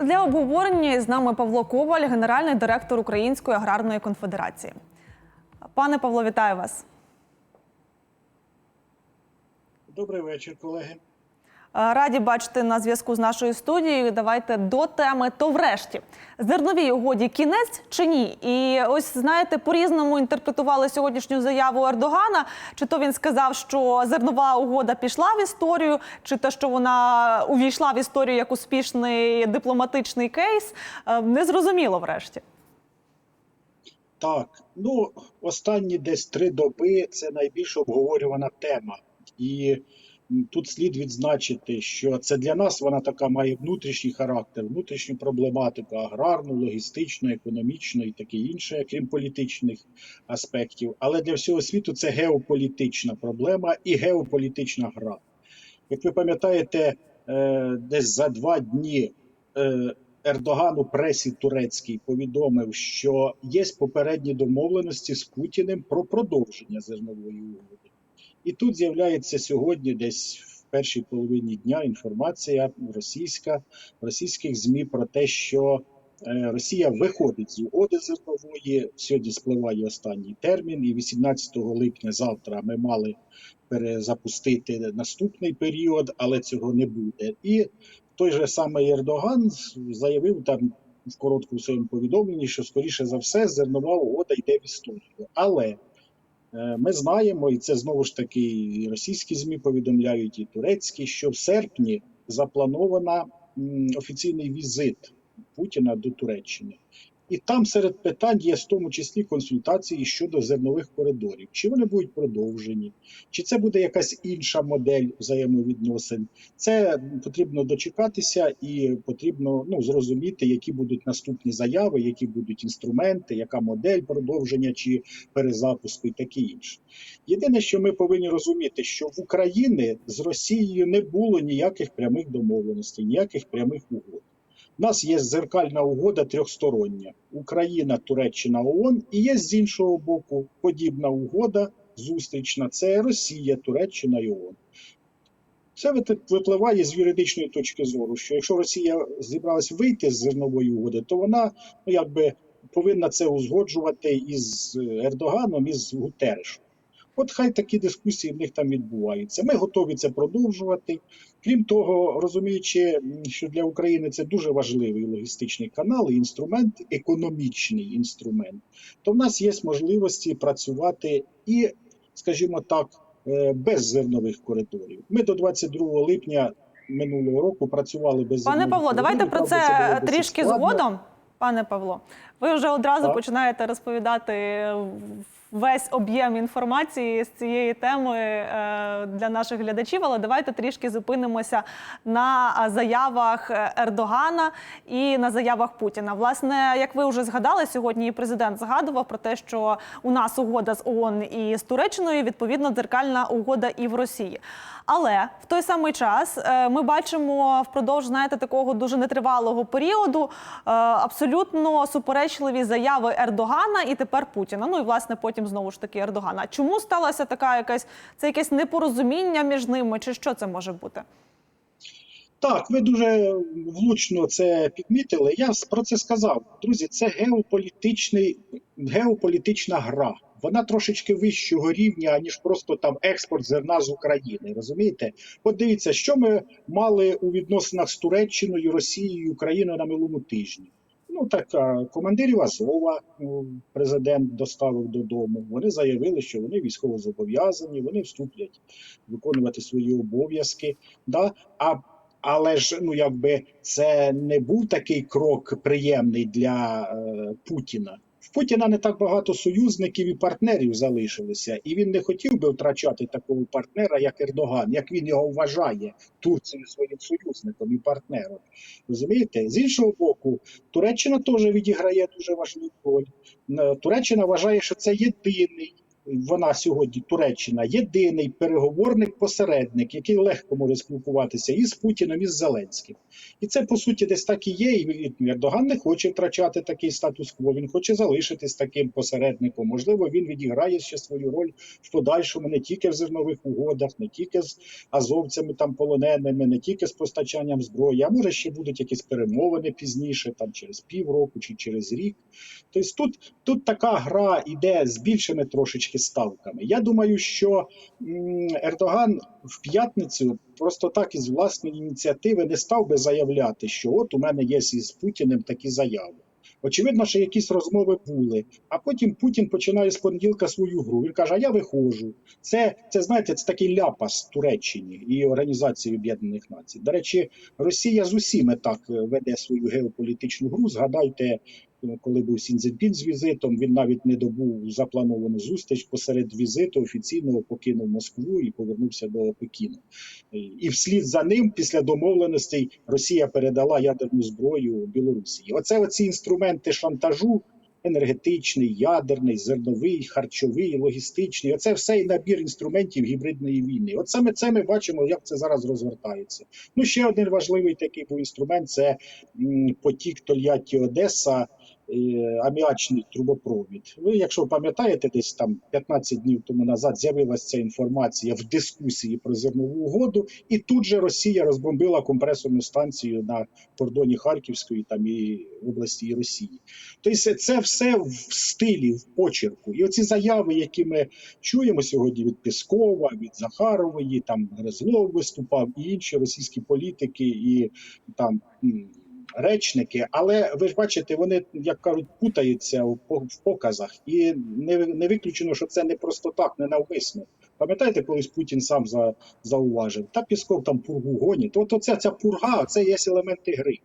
Для обговорення з нами Павло Коваль, генеральний директор Української аграрної конфедерації. Пане Павло, вітаю вас. Добрий вечір, колеги. Е, Раді бачити на зв'язку з нашою студією. Давайте до теми. То врешті зерновій угоді кінець чи ні? І ось знаєте, по-різному інтерпретували сьогоднішню заяву Ердогана. Чи то він сказав, що зернова угода пішла в історію, чи те, що вона увійшла в історію як успішний дипломатичний кейс, Е, незрозуміло врешті. Так, ну останні десь три доби це найбільш обговорювана тема. І тут слід відзначити, що це для нас вона така має внутрішній характер, внутрішню проблематику аграрну, логістичну, економічну і таке інше, крім політичних аспектів. Але для всього світу це геополітична проблема і геополітична гра. Як ви пам'ятаєте, е, десь за два дні е, Ердоган у пресі турецькій повідомив, що є попередні домовленості з Путіним про продовження зернової угоди. І тут з'являється сьогодні, десь в першій половині дня, інформація російська російських змі про те, що е, Росія виходить з угоди зернової. Сьогодні спливає останній термін, і 18 липня завтра ми мали перезапустити наступний період, але цього не буде. І той же самий Ердоган заявив там в короткому своєму повідомленні, що скоріше за все зернова угода йде в історію. Але ми знаємо, і це знову ж таки і російські змі повідомляють, і турецькі, що в серпні запланована офіційний візит Путіна до Туреччини. І там серед питань є в тому числі консультації щодо зернових коридорів. Чи вони будуть продовжені, чи це буде якась інша модель взаємовідносин. Це потрібно дочекатися і потрібно ну, зрозуміти, які будуть наступні заяви, які будуть інструменти, яка модель продовження чи перезапуску і таке інше. Єдине, що ми повинні розуміти, що в Україні з Росією не було ніяких прямих домовленостей, ніяких прямих угод. У нас є зеркальна угода трьохстороння: Україна, Туреччина, ООН, і є з іншого боку подібна угода зустрічна. Це Росія, Туреччина і ООН. Це випливає з юридичної точки зору, що якщо Росія зібралась вийти з зернової угоди, то вона ну, якби повинна це узгоджувати із Ердоганом і з Гутерешем. От хай такі дискусії в них там відбуваються. Ми готові це продовжувати. Крім того, розуміючи, що для України це дуже важливий логістичний канал і інструмент, економічний інструмент, то в нас є можливості працювати і, скажімо так, е, без зернових коридорів. Ми до 22 липня минулого року працювали без Пане зернових Павло, давайте про Правда, це трішки складно. згодом. Пане Павло, ви вже одразу Так. починаєте розповідати весь об'єм інформації з цієї теми е, для наших глядачів, але давайте трішки зупинимося на заявах е, Ердогана і на заявах Путіна. Власне, як ви вже згадали, сьогодні президент згадував про те, що у нас угода з ООН і з Туреччиною, відповідно, дзеркальна угода і в Росії. Але в той самий час е, ми бачимо впродовж знаєте такого дуже нетривалого періоду е, абсолютно суперечливі заяви Ердогана і тепер Путіна. Ну і власне потім знову ж таки Ердогана. Чому сталася така якась це якесь непорозуміння між ними, чи що це може бути? Так, ви дуже влучно це підмітили. Я про це сказав. Друзі, це геополітичний, геополітична гра. Вона трошечки вищого рівня, ніж просто там експорт зерна з України. Розумієте? От дивіться, що ми мали у відносинах з Туреччиною, Росією, Україною на минулому тижні. Ну так командирів Азова ну, президент доставив додому. Вони заявили, що вони військово зобов'язані, вони вступлять виконувати свої обов'язки. Да? А але ж ну якби це не був такий крок приємний для е, Путіна. В Путіна не так багато союзників і партнерів залишилося, і він не хотів би втрачати такого партнера, як Ердоган, як він його вважає Турцією своїм союзником і партнером. Розумієте? З іншого боку, Туреччина теж відіграє дуже важливу роль. Е, Туреччина вважає, що це єдиний вона сьогодні Туреччина єдиний переговорник-посередник, який легко може спілкуватися і з Путіним, і з Зеленським. І це по суті десь так і є. І Ердоган не хоче втрачати такий статус-кво. Він хоче залишитись таким посередником. Можливо, він відіграє ще свою роль в подальшому не тільки в зернових угодах, не тільки з азовцями там полоненими, не тільки з постачанням зброї, а може ще будуть якісь перемовини пізніше, там через півроку чи через рік. Тобто тут, тут така гра іде з більшими трошечки ставками. Я думаю, що Ердоган в п'ятницю просто так із власної ініціативи не став би заявляти, що от у мене є із Путіним такі заяви. Очевидно, що якісь розмови були, а потім Путін починає з понеділка свою гру. Він каже: А я виходжу. Це, це знаєте, це такий ляпас Туреччині і Організації Об'єднаних Націй. До речі, Росія з усіми так е, веде свою геополітичну гру. Згадайте, коли був Сінзенпін з візитом, він навіть не добув заплановану зустріч посеред візиту офіційно покинув Москву і повернувся до Пекіну. Е, І вслід за ним, після домовленостей, Росія передала ядерну зброю Білорусі. Оце оці інструменти шантажу. Енергетичний, ядерний, зерновий, харчовий, логістичний оце все і набір інструментів гібридної війни. От саме це ми бачимо, як це зараз розгортається. Ну ще один важливий такий був інструмент це потік Тольятті Одеса, е, аміачний трубопровід. Ви, якщо пам'ятаєте, десь там 15 днів тому назад з'явилася ця інформація в дискусії про зернову угоду, і тут же Росія розбомбила компресорну станцію на кордоні Харківської там і області і Росії. Тобто це все в стилі, в почерку. І оці заяви, які ми чуємо сьогодні від Піскова, від Захарової, там Гризлов виступав, і інші російські політики, і там. Речники, але ви ж бачите, вони як кажуть, путаються в по- в показах, і не, не виключено, що це не просто так, не навмисно. Пам'ятаєте, колись Путін сам за, зауважив, та Пісков там пургу гонить. От оця ця пурга, це є елементи гри,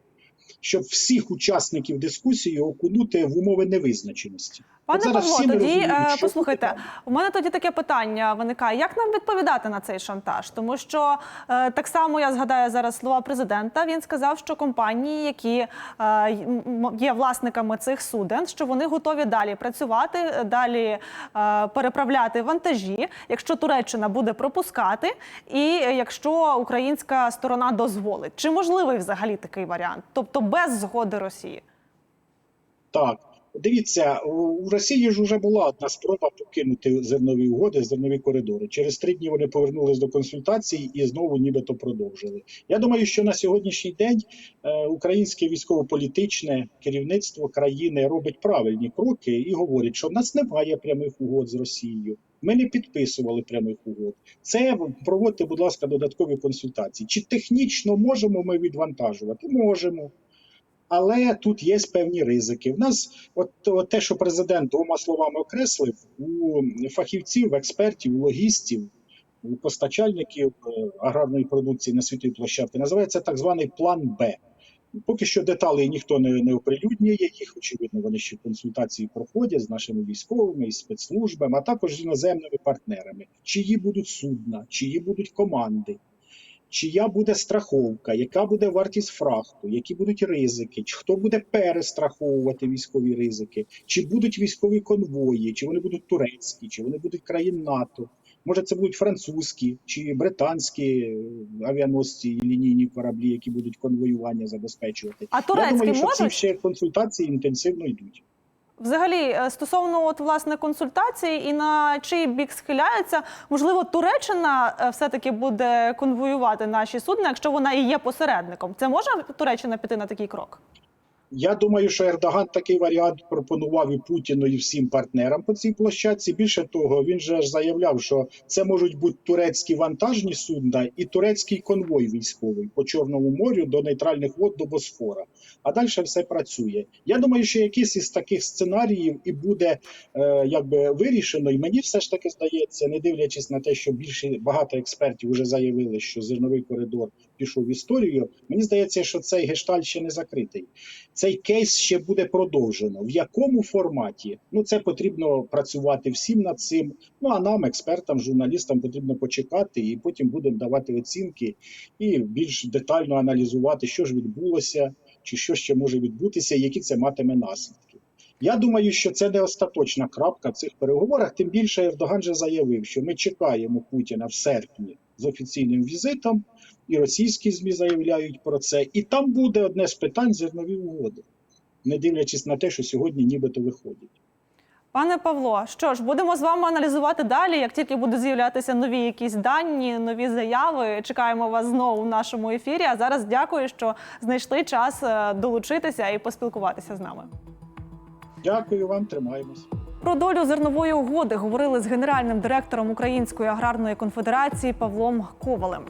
щоб всіх учасників дискусії окунути в умови невизначеності. Пане Павло, тоді розуміємо, е, послухайте, у мене тоді таке питання виникає: як нам відповідати на цей шантаж? Тому що е, так само я згадаю зараз слова президента. Він сказав, що компанії, які е, є власниками цих суден, що вони готові далі працювати, далі переправляти вантажі, якщо Туреччина буде пропускати, і якщо українська сторона дозволить. Чи можливий взагалі такий варіант, тобто без згоди Росії? Так, дивіться, у Росії ж вже була одна спроба покинути зернові угоди, зернові коридори. Через три дні вони повернулись до консультацій і знову нібито продовжили. Я думаю, що на сьогоднішній день е, українське військово-політичне керівництво країни робить правильні кроки і говорить, що в нас немає прямих угод з Росією. Ми не підписували прямих угод. Це проводьте, будь ласка, додаткові консультації. Чи технічно можемо ми відвантажувати? Можемо. Але тут є певні ризики. В нас, от, от те, що президент двома словами окреслив, у фахівців, експертів, у логістів, у постачальників е, аграрної продукції на світовій площадці, називається так званий план Б. Поки що деталі ніхто не, не оприлюднює їх. Очевидно, вони ще консультації проходять з нашими військовими і спецслужбами, а також з іноземними партнерами. Чиї будуть судна, чиї будуть команди, чия буде страховка, яка буде вартість фрахту, які будуть ризики, чи хто буде перестраховувати військові ризики, чи будуть військові конвої, чи вони будуть турецькі, чи вони будуть країн НАТО. Може, це будуть французькі чи британські авіаносці і лінійні кораблі, які будуть конвоювання забезпечувати. А Я турецькі думаю, що ці ще консультації інтенсивно йдуть. Взагалі, е, стосовно от власне консультацій і на чий бік схиляється, можливо, Туреччина е, все-таки буде конвоювати наші судна, якщо вона і є посередником. Це може Туреччина піти на такий крок? Я думаю, що Ердоган такий варіант пропонував і Путіну, і всім партнерам по цій площадці. Більше того, він же ж заявляв, що це можуть бути турецькі вантажні судна і турецький конвой військовий по Чорному морю до нейтральних вод до Босфора. А далі все працює. Я думаю, що якийсь із таких сценаріїв і буде е, якби вирішено. І мені все ж таки здається, не дивлячись на те, що більше багато експертів вже заявили, що зерновий коридор пішов в історію. Мені здається, що цей гештальт ще не закритий цей кейс ще буде продовжено. В якому форматі? Ну це потрібно працювати всім над цим. Ну а нам, експертам, журналістам, потрібно почекати, і потім будемо давати оцінки і більш детально аналізувати, що ж відбулося, чи що ще може відбутися, і які це матиме наслідки. Я думаю, що це не остаточна крапка в цих переговорах. Тим більше Ердоган же заявив, що ми чекаємо Путіна в серпні з офіційним візитом, і російські ЗМІ заявляють про це. І там буде одне з питань зернові угоди, не дивлячись на те, що сьогодні нібито виходять. Пане Павло, що ж, будемо з вами аналізувати далі. Як тільки будуть з'являтися нові якісь дані, нові заяви, чекаємо вас знову в нашому ефірі. А зараз дякую, що знайшли час е, долучитися і поспілкуватися з нами. Дякую вам, тримаємось. Про долю зернової угоди говорили з генеральним директором Української аграрної конфедерації Павлом Ковалем.